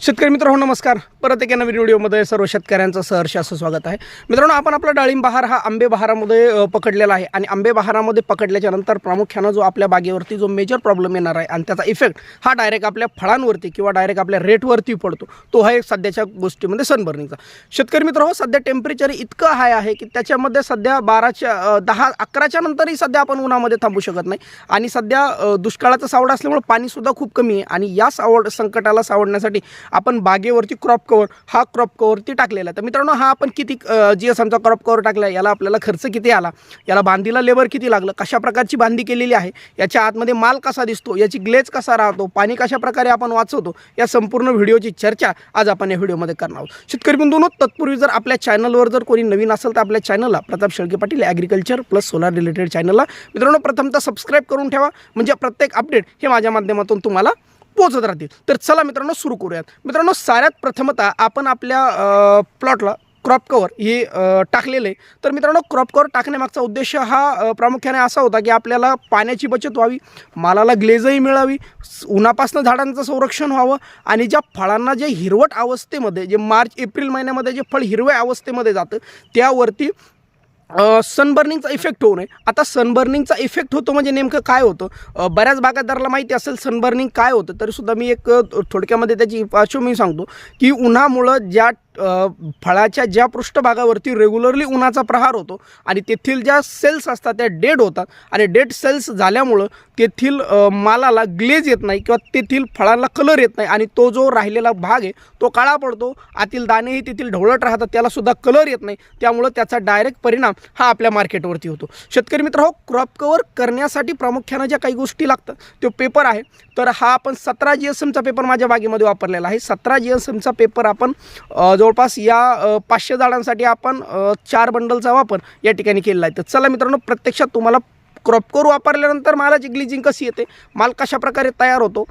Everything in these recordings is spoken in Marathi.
शेतकरी मित्र हो, नमस्कार. परत एका नवीन व्हिडिओमध्ये सर्व शेतकऱ्यांचं सहर्ष असं स्वागत आहे. मित्रांनो आपण आपला डाळिंब बहार हा आंबे बहारामध्ये पकडलेला आहे आणि आंबे बहारामध्ये पकडल्याच्या नंतर प्रामुख्यानं जो आपल्या बागेवरती जो मेजर प्रॉब्लेम येणार आहे आणि त्याचा इफेक्ट हा डायरेक्ट आपल्या फळांवरती किंवा डायरेक्ट आपल्या रेटवरती पडतो. तो आहे सध्याच्या गोष्टीमध्ये सनबर्निंगचा शेतकरी मित्र हो, सध्या टेम्परेचर इतकं हाय आहे की त्याच्यामध्ये सध्या बाराच्या दहा अकराच्या नंतरही सध्या आपण उन्हामध्ये थांबू शकत नाही. आणि सध्या दुष्काळाचा दुष्काळाचं सावड असल्यामुळे पाणीसुद्धा खूप कमी आहे. आणि या सावड संकटाला सावडण्यासाठी आपण बागेवरती क्रॉप कवर हा क्रॉप कवरती टाकलेला. आहे तर मित्रांनो हा आपण किती जी एस आमचा क्रॉप कवर टाकला याला आपल्याला खर्च किती आला? याला बांधीला लेबर किती लागलं? कशा प्रकारची बांधी केलेली आहे? याच्या आतमध्ये माल कसा दिसतो? याची ग्लेज कसा राहतो? पाणी कशा प्रकारे आपण वाचवतो? या संपूर्ण व्हिडिओची चर्चा आज आपण या व्हिडिओमध्ये करणार आहोत. शेतकरी बंधूंनो तत्पूर्वी जर आपल्या चॅनलवर जर कोणी नवीन असेल तर आपल्या चॅनलला Pratap Shelke Patil agriculture plus solar related चॅनलला मित्रांनो प्रथमतः सबस्क्राईब करून ठेवा. म्हणजे प्रत्येक अपडेट हे माझ्या माध्यमातून तुम्हाला पोचत राहतील. तर चला मित्रांनो सुरू करूयात. मित्रांनो साऱ्यात प्रथमतः आपण आपल्या प्लॉटला क्रॉप कवर हे टाकलेलं आहे. तर मित्रांनो क्रॉप कवर टाकण्यामागचा उद्देश हा प्रामुख्याने असा होता की आपल्याला पाण्याची बचत व्हावी मालाला ग्लेजही मिळावी उन्हापासनं झाडांचं संरक्षण व्हावं आणि ज्या फळांना जे हिरवट अवस्थेमध्ये जे मार्च एप्रिल महिन्यामध्ये जे फळ हिरव्या अवस्थेमध्ये जातं त्यावरती सनबर्निंगचा इफेक्ट होऊ नये. आता सनबर्निंगचा इफेक्ट होतो म्हणजे नेमकं काय होतं? बऱ्याच बागायतदाराला माहिती असेल सनबर्निंग काय होतं तरीसुद्धा मी एक थोडक्यामध्ये त्याची पार्श्वभूमी सांगतो की उन्हामुळं ज्या फळाच्या ज्या पृष्ठभागावरती रेग्युलरली उन्हाचा प्रहार होतो आणि तेथील ज्या सेल्स असतात त्या डेड होतात आणि डेड सेल्स झाल्यामुळं तेथील मालाला ग्लेज येत नाही किंवा तेथील फळांना कलर येत नाही आणि तो जो राहिलेला भाग आहे तो काळा पडतो आतील दाणेही तेथील ढवळत राहतात त्यालासुद्धा कलर येत नाही त्यामुळं त्याचा डायरेक्ट परिणाम हा आपल्या मार्केटवरती होतो. शेतकरी मित्र हो क्रॉप कवर करण्यासाठी प्रामुख्यानं ज्या काही गोष्टी लागतात तो पेपर आहे. तर हा आपण सतरा जी एस एमचा पेपर माझ्या बागेमध्ये वापरलेला आहे. सतरा जी एस एमचा पेपर आपण जो जवळपास या पाचशे झाडांसाठी आपण चार बंडलचा वापर या ठिकाणी केलेला आहे. तर चला मित्रांनो प्रत्यक्षात तुम्हाला क्रॉप कवर वापरल्यानंतर मालाची ग्लिजिंग कशी येते माल कशा प्रकारे तयार होतो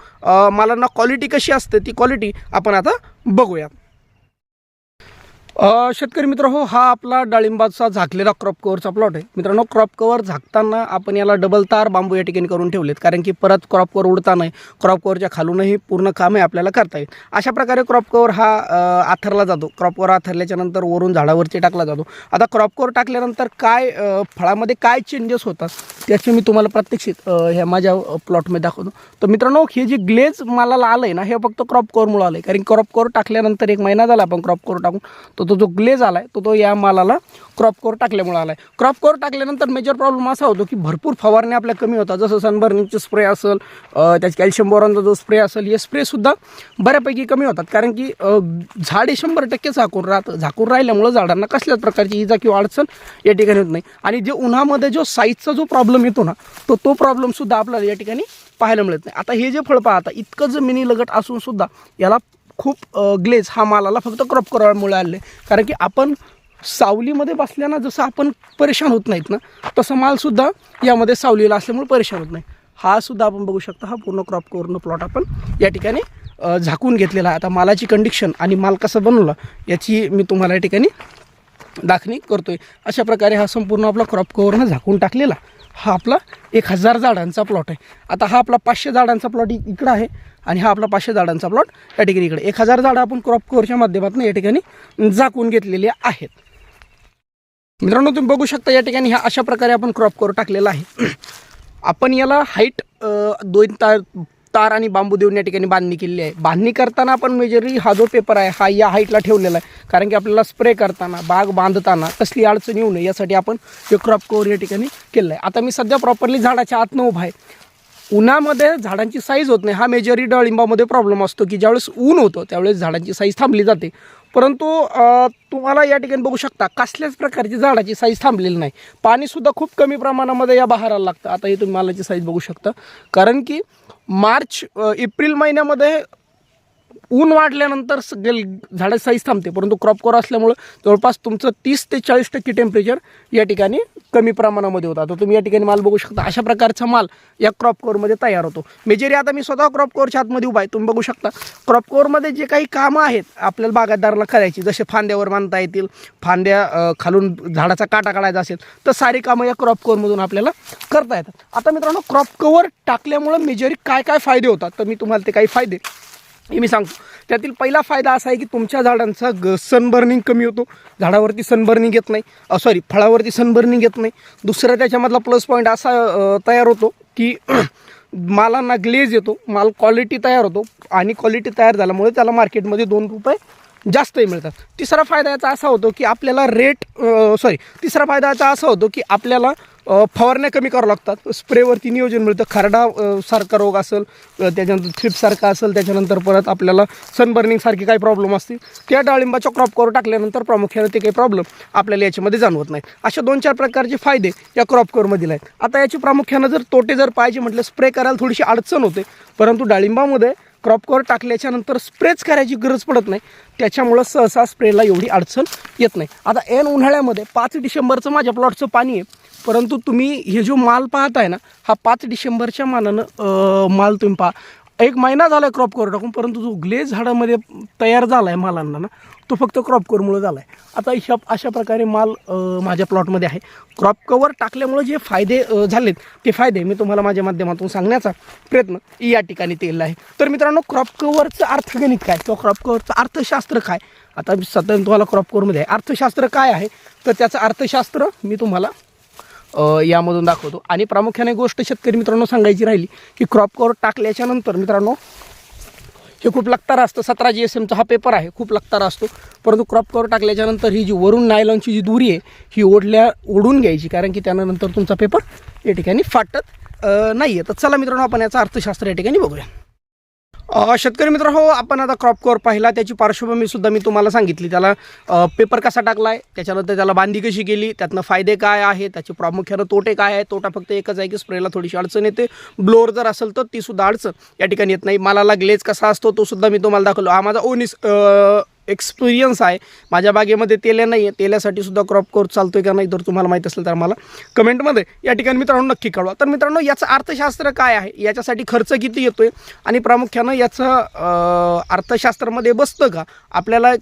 मालांना क्वालिटी कशी असते ती क्वालिटी आपण आता बघूया शेतकरी मित्र हो हा आपला डाळिंबाचा झाकलेला क्रॉप कवरचा प्लॉट आहे. मित्रांनो क्रॉप कवर झाकताना आपण याला डबल तार बांबू या ठिकाणी करून ठेवलेत. कारण की परत क्रॉप कवर उडता नाही क्रॉप कवरच्या खालूनही पूर्ण कामे आपल्याला करता येईल. अशा प्रकारे क्रॉप कवर हा आथरला जातो. क्रॉप कवर आथरल्याच्या नंतर वरून झाडावरती टाकला जातो. आता क्रॉप कवर टाकल्यानंतर काय फळामध्ये काय चेंजेस होतात त्याचे मी तुम्हाला प्रत्यक्षित ह्या माझ्या प्लॉटमध्ये दाखवतो. तर मित्रांनो हे जे ग्लेज मला आलं आहे ना हे फक्त क्रॉप कवरमुळं आलं आहे कारण क्रॉप कवर टाकल्यानंतर एक महिना झाला आपण क्रॉप कवर टाकून. तो तर तो जो ग्लेज आला आहे तो तो या मालाला क्रॉप कोर टाकल्यामुळे आला आहे क्रॉप कोर टाकल्यानंतर मेजर प्रॉब्लेम असा होतो की भरपूर फवारणी आपल्या कमी होतात. जसं सनबर्निंगचे स्प्रे असेल अ, त्याचे कॅल्शियम बोरॉनचा जो स्प्रे असेल हे स्प्रेसुद्धा बऱ्यापैकी कमी होतात. कारण की झाडे झाड शंभर टक्के झाकून राहतं झाकून राहिल्यामुळं झाडांना कसल्याच प्रकारची इजा किंवा अडचण या ठिकाणी होत नाही. आणि जे उन्हामध्ये जो साईजचा जो प्रॉब्लेम येतो ना तो तो प्रॉब्लेमसुद्धा आपल्याला या ठिकाणी पाहायला मिळत नाही. आता हे जे फळ पाहता इतकं जर मिनी लगट असूनसुद्धा याला खूप ग्लेज हा मालाला फक्त क्रॉप करामुळे आले. कारण की आपण सावलीमध्ये बसल्यानं जसं आपण परेशान होत नाहीत ना तसं मालसुद्धा यामध्ये सावलीला असल्यामुळे परेशान होत नाही. हा सुद्धा आपण बघू शकता हा पूर्ण क्रॉप कवरनं प्लॉट आपण या ठिकाणी झाकून घेतलेला आहे. आता मालाची कंडिशन आणि माल कसा बनवला याची मी तुम्हाला या ठिकाणी दाखणी करतो आहे अशा प्रकारे हा संपूर्ण आपला क्रॉप कवरनं झाकून टाकलेला. हा आपला एक हजार झाडांचा प्लॉट आहे. आता हा आपला पाचशे झाडांचा प्लॉट इकडं आहे आणि हा आपला पाचशे झाडांचा प्लॉट या ठिकाणी इकडे. एक हजार झाडं आपण क्रॉप कोरच्या माध्यमातून या ठिकाणी झाकून घेतलेली आहेत. मित्रांनो तुम्ही बघू शकता या ठिकाणी ह्या अशा प्रकारे आपण क्रॉप कोर टाकलेला आहे. आपण याला हाईट दोन तार तार आणि बांबू देऊन या ठिकाणी बांधणी केलेली आहे. बांधणी करताना आपण मेजरली हा जो पेपर आहे हा या हाईटला ठेवलेला आहे. कारण की आपल्याला स्प्रे करताना बाग बांधताना कसली अडचण येऊ नये यासाठी आपण हे क्रॉप कवर या ठिकाणी केलं आहे. आता मी सध्या प्रॉपरली झाडाच्या आतनं उभा आहे. उन्हामध्ये झाडांची साईज होत नाही. हा मेजरी डाळिंबामध्ये प्रॉब्लेम असतो की ज्यावेळेस ऊन होतं त्यावेळेस झाडांची साईज थांबली जाते. परंतु तुम्हाला या ठिकाणी बघू शकता कसल्याच प्रकारची झाडाची साईज थांबलेली नाही. पाणीसुद्धा खूप कमी प्रमाणामध्ये या बहाराला लागतं. आता हे तुम्ही मालाची साईज बघू शकता. कारण की मार्च एप्रिल महिन्यामध्ये ऊन वाढल्यानंतर सगळे झाडाची साईज थांबते. परंतु क्रॉप कोर असल्यामुळं जवळपास तुमचं तीस ते चाळीस टक्के टेम्परेचर या ठिकाणी कमी प्रमाणामध्ये होतं. आता तुम्ही या ठिकाणी माल बघू शकता. अशा प्रकारचा माल या क्रॉप कोरमध्ये तयार होतो. मेजरी आता मी स्वतः क्रॉप कोरच्या आतमध्ये उभा आहे. तुम्ही बघू शकता. क्रॉप कोरमध्ये जे काही कामं आहेत आपल्याला बागायतदाराला करायची. जसे फांद्यावर बांधता येतील फांद्या खालून झाडाचा काटा काढायचा असेल तर सारी कामं या क्रॉप कवरमधून आपल्याला करता येतात. आता मित्रांनो क्रॉप कवर टाकल्यामुळं मेजरी काय काय फायदे होतात? तर मी तुम्हाला ते काही फायदे हे मी सांगतो. त्यातील पहिला फायदा असा आहे की तुमच्या झाडांचा ग सनबर्निंग कमी होतो. झाडावरती सनबर्निंग येत नाही. सॉरी फळावरती सनबर्निंग येत नाही. दुसरा त्याच्यामधला प्लस पॉईंट असा तयार होतो की मालांना ग्लेज येतो. माल क्वालिटी तयार होतो. आणि क्वालिटी तयार झाल्यामुळे त्याला मार्केटमध्ये दोन रुपये जास्तही मिळतात. तिसरा फायदा याचा असा होतो की आपल्याला रेट सॉरी तिसरा फायदा याचा असा होतो की आपल्याला फवारण्या कमी करावं लागतात. स्प्रेवरती नियोजन मिळतं. खरडा सारखा रोग असेल त्याच्यानंतर थ्रिपसारखा असेल त्याच्यानंतर परत आपल्याला सनबर्निंग सारखे काही प्रॉब्लेम असतील. त्या डाळिंबाच्या क्रॉप कवर टाकल्यानंतर प्रामुख्याने ते काही प्रॉब्लेम आपल्याला याच्यामध्ये जाणवत नाही. अशा दोन चार प्रकारचे फायदे या क्रॉपकॉवरमधील आहेत. आता याची प्रामुख्यानं जर तोटे जर पाहिजे म्हटलं स्प्रे करायला थोडीशी अडचण होते. परंतु डाळिंबामध्ये क्रॉप कवर स्प्रेच करायची गरज पडत नाही. त्याच्यामुळं सहसा स्प्रेला एवढी अडचण येत नाही. आता ऐन उन्हाळ्यामध्ये पाच डिसेंबरचं माझ्या प्लॉटचं पाणी आहे. परंतु तुम्ही हे जो माल पाहताय ना हा पाच डिसेंबरच्या मानानं माल तुम्ही पहा. एक महिना झाला आहे क्रॉप टाकून परंतु जो ग्लेज झाडामध्ये तयार झाला आहे मालांना ना तो फक्त क्रॉप कवरमुळे झाला आहे आता ह्या अशा प्रकारे माल माझ्या प्लॉटमध्ये आहे. क्रॉप कवर टाकल्यामुळे जे फायदे झालेत ते फायदे मी तुम्हाला माझ्या माध्यमातून सांगण्याचा प्रयत्न या ठिकाणी केलेला आहे. तर मित्रांनो क्रॉप कवरचं अर्थगणित काय? किंवा क्रॉप कवरचं अर्थशास्त्र काय? आता मी सतत तुम्हाला क्रॉप कवरमध्ये आहे. अर्थशास्त्र काय आहे? तर त्याचं अर्थशास्त्र मी तुम्हाला यामधून दाखवतो. आणि प्रामुख्याने गोष्ट शेतकरी मित्रांनो सांगायची राहिली की क्रॉप कवर टाकल्याच्या नंतर मित्रांनो हे खूप लगतार असतं. सतरा जी एस एमचा हा पेपर आहे खूप लगतार असतो. परंतु क्रॉप कवर टाकल्याच्या नंतर ही जी वरून नायलॉनची जी दुरी आहे ही ओढल्या ओढून घ्यायची. कारण की त्यानंतर तुमचा पेपर या ठिकाणी फाटत नाही आहे तर चला मित्रांनो आपण याचं अर्थशास्त्र या ठिकाणी बघूया. शेतकरी मित्र हो आपण आता क्रॉप कवर पाहिला. त्याची पार्श्वभूमी सुद्धा मी तुम्हाला सांगितली. त्याला पेपर कसा टाकला आहे त्याच्यानंतर त्याला बांधी कशी केली त्यातनं फायदे काय आहे त्याचे प्रामुख्यानं तोटे काय आहे तोटा फक्त एकच आहे की स्प्रेला थोडीशी अडचण येते. ब्लोअर जर असेल तर ती सुद्धा अडचण या ठिकाणी येत नाही. मालाला ग्लेज कसा असतो तो सुद्धा मी तुम्हाला दाखवलो. हा माझा ओनिस एक्सपिरियन्स आहे. माझ्या बागेमध्ये तेल्या नाही आहे तेल्यासाठी सुद्धा क्रॉप कोर्स चालतो आहे का नाही जर तुम्हाला माहीत असेल तर मला कमेंटमध्ये या ठिकाणी मित्रांनो नक्की कळवा. तर मित्रांनो याचं अर्थशास्त्र काय आहे? याच्यासाठी खर्च किती येतो आहे आणि प्रामुख्यानं याचं अर्थशास्त्रामध्ये बसतं का? आपल्याला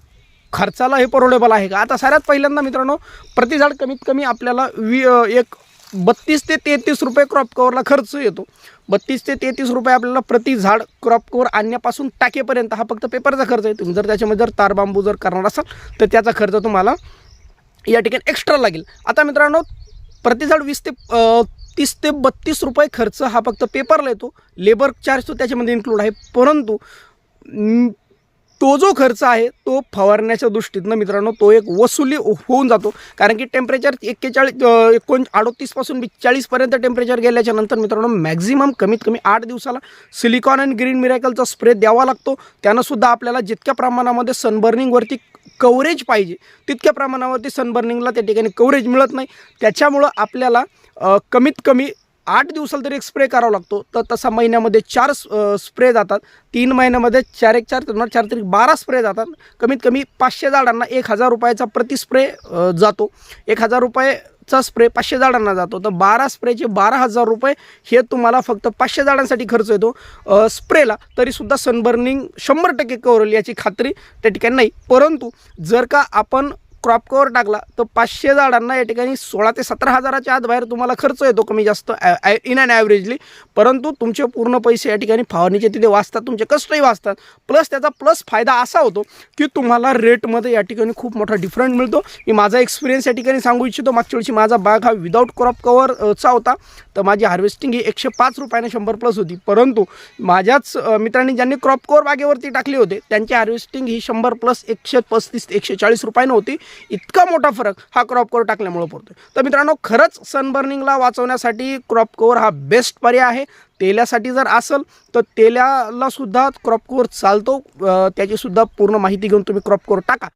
खर्चाला हे परवडेबल आहे का? आता सगळ्यात पहिल्यांदा मित्रांनो प्रतिझाड कमीत कमी आपल्याला वी एक बत्तीस ते तेहतीस रुपये क्रॉप कवरला खर्च येतो. बत्तीस ते तेहतीस रुपये आपल्याला प्रति झाड क्रॉप कवर आणण्यापासून टाकेपर्यंत हा फक्त पेपरचा खर्च आहे. तुम्ही जर त्याच्यामध्ये जर तार बांबू जर करणार असाल तर त्याचा खर्च तुम्हाला या ठिकाणी एक्स्ट्रा लागेल. आता मित्रांनो प्रति झाड वीस ते तीस ते बत्तीस रुपये खर्च हा फक्त पेपरला येतो. लेबर चार्ज तो त्याच्यामध्ये इन्क्लूड आहे. परंतु तो जो खर्च आहे तो फवारण्याच्या दृष्टीतनं मित्रांनो तो एक वसुली होऊन जातो. कारण की टेम्परेचर एक्केचाळीस एकोण अडोतीसपासून चाळीसपर्यंत टेम्परेचर गेल्याच्यानंतर मित्रांनो मॅक्झिमम कमीत कमी आठ दिवसाला सिलिकॉन अँड ग्रीन मिरॅकलचा स्प्रे द्यावा लागतो. त्यानंसुद्धा आपल्याला जितक्या प्रमाणामध्ये सनबर्निंगवरती कवरेज पाहिजे तितक्या प्रमाणावरती सनबर्निंगला त्या ठिकाणी कवरेज मिळत नाही. त्याच्यामुळं आपल्याला कमीत कमी आठ दिवसाला तरी एक स्प्रे करावा लागतो. तर तसा महिन्यामध्ये चार स्प्रे जातात. तीन महिन्यामध्ये चार एक चार तर चार तरी बारा स्प्रे जातात. कमीत कमी पाचशे झाडांना एक हजार रुपयाचा प्रति स्प्रे जातो. एक हजार रुपयाचा स्प्रे पाचशे झाडांना जातो. तर बारा स्प्रेचे बारा हजार रुपये हे तुम्हाला फक्त पाचशे झाडांसाठी खर्च येतो. स्प्रेला तरीसुद्धा सनबर्निंग शंभर टक्के कवरेल होईल याची खात्री त्या ठिकाणी नाही. परंतु जर का आपण क्रॉप कवर टाकला तर पाचशे झाडांना या ठिकाणी सोळा ते सतरा हजाराच्या आत बाहेर तुम्हाला खर्च येतो कमी जास्त इन अँड ॲव्हरेजली परंतु तुमचे पूर्ण पैसे या ठिकाणी फवारणीचे तिथे वाचतात तुमचे कष्टही वाचतात. प्लस त्याचा प्लस फायदा असा होतो की तुम्हाला रेटमध्ये या ठिकाणी खूप मोठा डिफरंट मिळतो. मी माझा एक्सपिरियन्स या ठिकाणी सांगू इच्छितो. मागच्या वर्षी माझा बाग हा विदाऊट क्रॉप कवरचा होता. तर माझी हार्वेस्टिंग ही एकशे पाच रुपयाने शंभर प्लस होती. परंतु माझ्याच मित्रांनी ज्यांनी क्रॉप कवर बागेवरती टाकले होते त्यांची हार्वेस्टिंग ही शंभर प्लस एकशे पस्तीस ते एकशे चाळीस रुपयानं होती. इतका मोठा फरक हा क्रॉप कवर टाकल्यामुळे पडतो तर मित्रांनो खरंच सनबर्निंगला वाचवण्यासाठी क्रॉप कवर हा बेस्ट पर्याय आहे. तेल्यासाठी जर असेल तर तेल्याला सुद्धा क्रॉप कवर चालतो. त्याचीसुद्धा पूर्ण माहिती घेऊन तुम्ही क्रॉप कवर टाका.